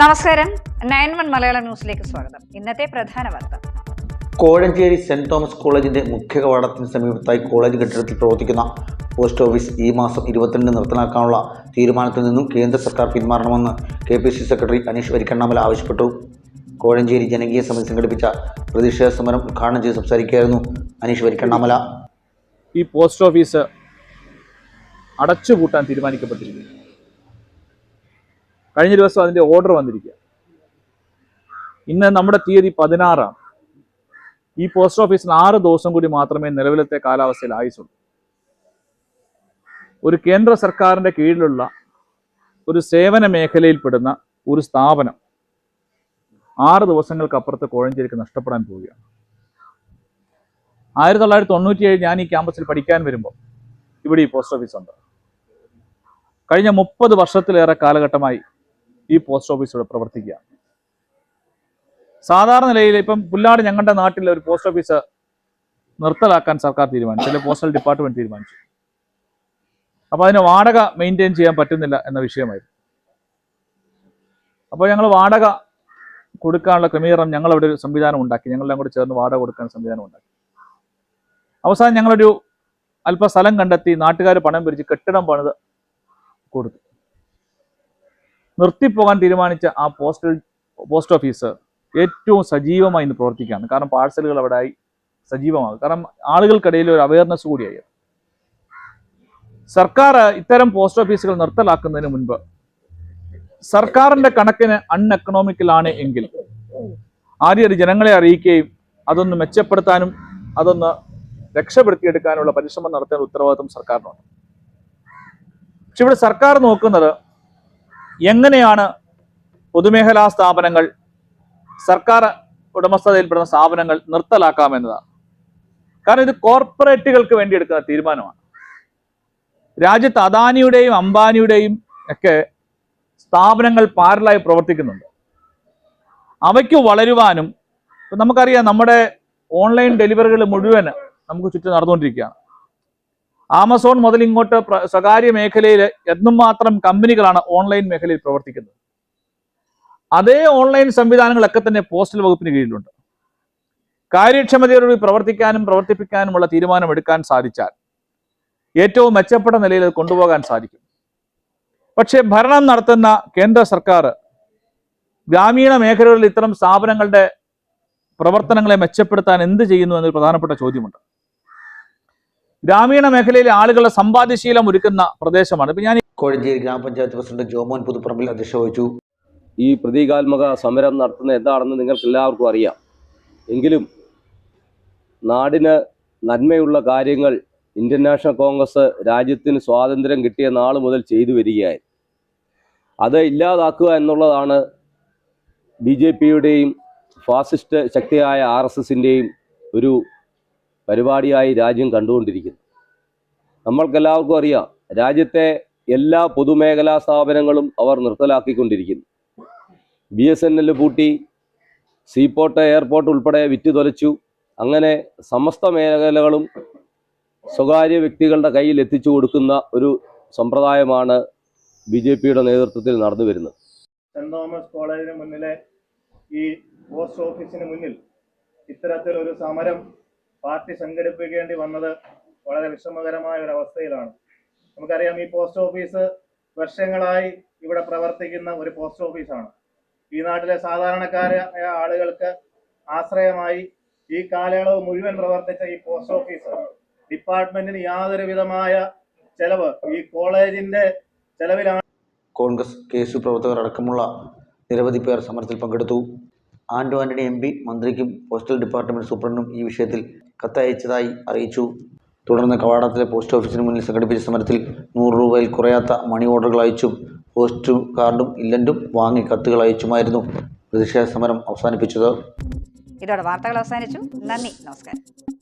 നമസ്കാരം. Nine one Malayalam ന്യൂസിലേക്ക് സ്വാഗതം. ഇന്നത്തെ പ്രധാന വാർത്ത. കോഴഞ്ചേരി സെന്റ് തോമസ് കോളേജിന്റെ മുഖ്യ കവാടത്തിന് സമീപത്തായി കോളേജ് കെട്ടിടത്തിൽ പ്രവർത്തിക്കുന്ന പോസ്റ്റ് ഓഫീസ് ഈ മാസം ഇരുപത്തിരണ്ട് നിർത്തലാക്കാനുള്ള തീരുമാനത്തിൽ നിന്നും കേന്ദ്ര സർക്കാർ പിന്മാറണമെന്ന് K P C secretary Aneesh Varikkannamala ആവശ്യപ്പെട്ടു. കോഴഞ്ചേരി ജനകീയ സമിതി സംഘടിപ്പിച്ച പ്രതിഷേധ സമരം ഉദ്ഘാടനം ചെയ്ത് സംസാരിക്കുകയായിരുന്നു അനീഷ് വരിക്കണ്ണാമല. ഈ പോസ്റ്റ് ഓഫീസ് അടച്ചുപൂട്ടാൻ തീരുമാനിക്കപ്പെട്ടിരിക്കുന്നു. കഴിഞ്ഞ ദിവസം അതിന്റെ ഓർഡർ വന്നിരിക്കുക. ഇന്ന് നമ്മുടെ തീയതി പതിനാറാണ്. ഈ പോസ്റ്റ് ഓഫീസിന് ആറ് ദിവസം കൂടി മാത്രമേ നിലവിലത്തെ കാലാവസ്ഥയിൽ ആയുസുള്ളൂ. ഒരു കേന്ദ്ര സർക്കാരിന്റെ കീഴിലുള്ള ഒരു സേവന മേഖലയിൽപ്പെടുന്ന ഒരു സ്ഥാപനം ആറ് ദിവസങ്ങൾക്കപ്പുറത്ത് കോഴഞ്ചേരിക്ക് നഷ്ടപ്പെടാൻ പോവുകയാണ്. ആയിരത്തി തൊള്ളായിരത്തി തൊണ്ണൂറ്റിയേഴ് ഞാൻ ഈ ക്യാമ്പസിൽ പഠിക്കാൻ വരുമ്പോൾ ഇവിടെ ഈ പോസ്റ്റ് ഓഫീസ് ഉണ്ട്. കഴിഞ്ഞ മുപ്പത് വർഷത്തിലേറെ കാലഘട്ടമായി ഈ പോസ്റ്റ് ഓഫീസ് ഇവിടെ പ്രവർത്തിക്കുക. സാധാരണ നിലയിൽ ഇപ്പം പുല്ലാട് ഞങ്ങളുടെ നാട്ടിൽ ഒരു പോസ്റ്റ് ഓഫീസ് നിർത്തലാക്കാൻ സർക്കാർ തീരുമാനിച്ചു അല്ലെങ്കിൽ പോസ്റ്റൽ ഡിപ്പാർട്ട്മെന്റ് തീരുമാനിച്ചു. അപ്പോൾ അതിന് വാടക മെയിന്റെയിൻ ചെയ്യാൻ പറ്റുന്നില്ല എന്ന വിഷയമായിരുന്നു. അപ്പോൾ ഞങ്ങൾ വാടക കൊടുക്കാനുള്ള ക്രമീകരണം ഞങ്ങൾ അവിടെ ഒരു സംവിധാനം ഉണ്ടാക്കി ഞങ്ങളെല്ലാം കൂടി ചേർന്ന് വാടക കൊടുക്കാൻ സംവിധാനം ഉണ്ടാക്കി. അവസാനം ഞങ്ങളൊരു അല്പ സ്ഥലം കണ്ടെത്തി നാട്ടുകാർ പണം പിരിച്ച് കെട്ടിടം പണിത് കൊടുത്തു. നിർത്തിപ്പോകാൻ തീരുമാനിച്ച ആ പോസ്റ്റൽ പോസ്റ്റ് ഓഫീസ് ഏറ്റവും സജീവമായി ഇന്ന് പ്രവർത്തിക്കുകയാണ്. കാരണം പാഴ്സലുകൾ അവിടെ ആയി സജീവമാകും. കാരണം ആളുകൾക്കിടയിൽ ഒരു അവയർനെസ് കൂടിയായി. സർക്കാർ ഇത്തരം പോസ്റ്റ് ഓഫീസുകൾ നിർത്തലാക്കുന്നതിന് മുൻപ് സർക്കാരിന്റെ കണക്കിന് അൺ എക്കണോമിക്കലാണ് എങ്കിൽ ആദ്യം അത് ജനങ്ങളെ അറിയിക്കുകയും അതൊന്ന് മെച്ചപ്പെടുത്താനും അതൊന്ന് രക്ഷപ്പെടുത്തിയെടുക്കാനുള്ള പരിശ്രമം നടത്തേണ്ട ഉത്തരവാദിത്വം സർക്കാരിനുണ്ട്. പക്ഷെ ഇവിടെ സർക്കാർ നോക്കുന്നത് എങ്ങനെയാണ് പൊതുമേഖലാ സ്ഥാപനങ്ങൾ സർക്കാർ ഉടമസ്ഥതയിൽപ്പെടുന്ന സ്ഥാപനങ്ങൾ നിർത്തലാക്കാമെന്നതാണ്. കാരണം ഇത് കോർപ്പറേറ്റുകൾക്ക് വേണ്ടി എടുക്കുന്ന തീരുമാനമാണ്. രാജ്യത്ത് അദാനിയുടെയും അംബാനിയുടെയും ഒക്കെ സ്ഥാപനങ്ങൾ പാരലായി പ്രവർത്തിക്കുന്നുണ്ട്. അവയ്ക്ക് വളരുവാനും നമുക്കറിയാം നമ്മുടെ ഓൺലൈൻ ഡെലിവറികൾ മുഴുവൻ നമുക്ക് ചുറ്റും നടന്നുകൊണ്ടിരിക്കുകയാണ്. ആമസോൺ മുതൽ ഇങ്ങോട്ട് സ്വകാര്യ മേഖലയിൽ എന്നും മാത്രം കമ്പനികളാണ് ഓൺലൈൻ മേഖലയിൽ പ്രവർത്തിക്കുന്നത്. അതേ ഓൺലൈൻ സംവിധാനങ്ങളൊക്കെ തന്നെ പോസ്റ്റൽ വകുപ്പിന് കീഴിലുണ്ട്. കാര്യക്ഷമതയോടുകൂടി പ്രവർത്തിക്കാനും പ്രവർത്തിപ്പിക്കാനുമുള്ള തീരുമാനമെടുക്കാൻ സാധിച്ചാൽ ഏറ്റവും മെച്ചപ്പെട്ട നിലയിൽ കൊണ്ടുപോകാൻ സാധിക്കും. പക്ഷേ ഭരണം നടത്തുന്ന കേന്ദ്ര സർക്കാർ ഗ്രാമീണ മേഖലകളിൽ ഇത്തരം സ്ഥാപനങ്ങളുടെ പ്രവർത്തനങ്ങളെ മെച്ചപ്പെടുത്താൻ എന്ത് ചെയ്യുന്നു എന്നൊരു പ്രധാനപ്പെട്ട ചോദ്യമുണ്ട്. ഗ്രാമീണ മേഖലയിലെ ആളുകളുടെ സമ്പാദ്യശീലം ഒരുക്കുന്ന പ്രദേശമാണ്. ഇപ്പൊ ഞാൻ കോഴഞ്ചേരി ഗ്രാമപഞ്ചായത്ത് പ്രസിഡന്റ് ജോമോൻ പുതുപ്പറമ്പിൽ അധ്യക്ഷ വഹിച്ചു. ഈ പ്രതീകാത്മക സമരം നടത്തുന്നത് എന്താണെന്ന് നിങ്ങൾക്ക് എല്ലാവർക്കും അറിയാം. എങ്കിലും നാടിന് നന്മയുള്ള കാര്യങ്ങൾ ഇന്ത്യൻ നാഷണൽ കോൺഗ്രസ് രാജ്യത്തിന് സ്വാതന്ത്ര്യം കിട്ടിയ നാൾ മുതൽ ചെയ്തു വരികയായി അത് ഇല്ലാതാക്കുക എന്നുള്ളതാണ് ബി ജെ പിയുടെയും ഫാസിസ്റ്റ് ശക്തിയായ ആർ എസ് എസിന്റെയും ഒരു പരിപാടിയായി രാജ്യം കണ്ടുകൊണ്ടിരിക്കുന്നു. നമ്മൾക്കെല്ലാവർക്കും അറിയാം രാജ്യത്തെ എല്ലാ പൊതുമേഖലാ സ്ഥാപനങ്ങളും അവർ നിർത്തലാക്കിക്കൊണ്ടിരിക്കുന്നു. ബി എസ് എൻ എൽ പൂട്ടി സീപോർട്ട് എയർപോർട്ട് ഉൾപ്പെടെ വിറ്റ് തൊലച്ചു അങ്ങനെ സമസ്ത മേഖലകളും സ്വകാര്യ വ്യക്തികളുടെ കയ്യിൽ എത്തിച്ചു കൊടുക്കുന്ന ഒരു സമ്പ്രദായമാണ് ബി ജെ പിയുടെ നേതൃത്വത്തിൽ നടന്നു വരുന്നത്. സെന്റ് തോമസ് കോളേജിന് മുന്നിലെ ഈ പോസ്റ്റ് ഓഫീസിന് മുന്നിൽ ഇത്തരത്തിലൊരു സമരം പാർട്ടി സംഘടിപ്പിക്കേണ്ടി വന്നത് വളരെ വിഷമകരമായ ഒരു അവസ്ഥയിലാണ്. നമുക്കറിയാം ഈ പോസ്റ്റ് ഓഫീസ് വർഷങ്ങളായി ഇവിടെ പ്രവർത്തിക്കുന്ന ഒരു പോസ്റ്റ് ഓഫീസാണ്. ഈ നാട്ടിലെ സാധാരണക്കാരായ ആളുകൾക്ക് ആശ്രയമായി ഈ കാലയളവ് മുഴുവൻ പ്രവർത്തിച്ച ഈ പോസ്റ്റ് ഓഫീസ് ഡിപ്പാർട്ട്മെന്റിന് യാതൊരു വിധമായ ചെലവ് ഈ കോളേജിന്റെ ചെലവിലാണ്. കോൺഗ്രസ് കെ എസ് യു പ്രവർത്തകർ അടക്കമുള്ള നിരവധി പേർ സമരത്തിൽ പങ്കെടുത്തു. ആന്റോ ആന്റണി എം മന്ത്രിക്കും പോസ്റ്റൽ ഡിപ്പാർട്ട്മെന്റ് സൂപ്രണ്ടും ഈ വിഷയത്തിൽ കത്തയച്ചതായി അറിയിച്ചു. തുടർന്ന് കവാടത്തിലെ പോസ്റ്റ് ഓഫീസിന് മുന്നിൽ സംഘടിപ്പിച്ച സമരത്തിൽ നൂറ് രൂപയിൽ കുറയാത്ത മണി ഓർഡറുകൾ അയച്ചും. പോസ്റ്റ് കാർഡും ഇല്ലന്റും വാങ്ങി കത്തുകൾ അയച്ചുമായിരുന്നു പ്രതിഷേധ സമരം അവസാനിപ്പിച്ചത്. ഇതോടെ വാർത്തകൾ അവസാനിച്ചു. നന്ദി. നമസ്കാരം.